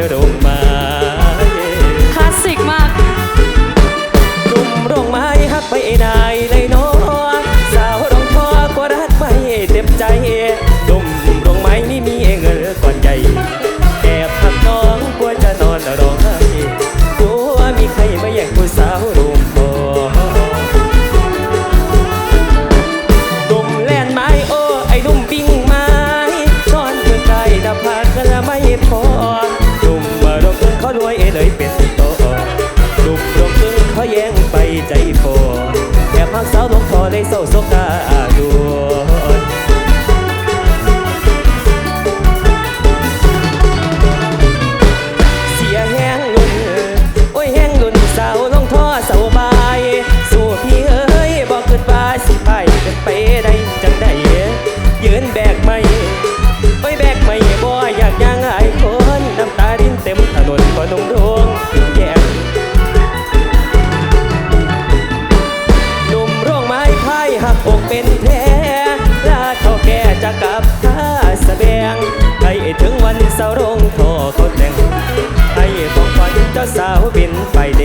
I don't know. ักสาวลงคอเลยโศกตาดู อกเป็นแท้ลาเขาแก่จะกลับท่าสแบงให้ถึงวันสาวรงทอเขาแต่งให้ของขวัญเจ้าสาวบินไปเด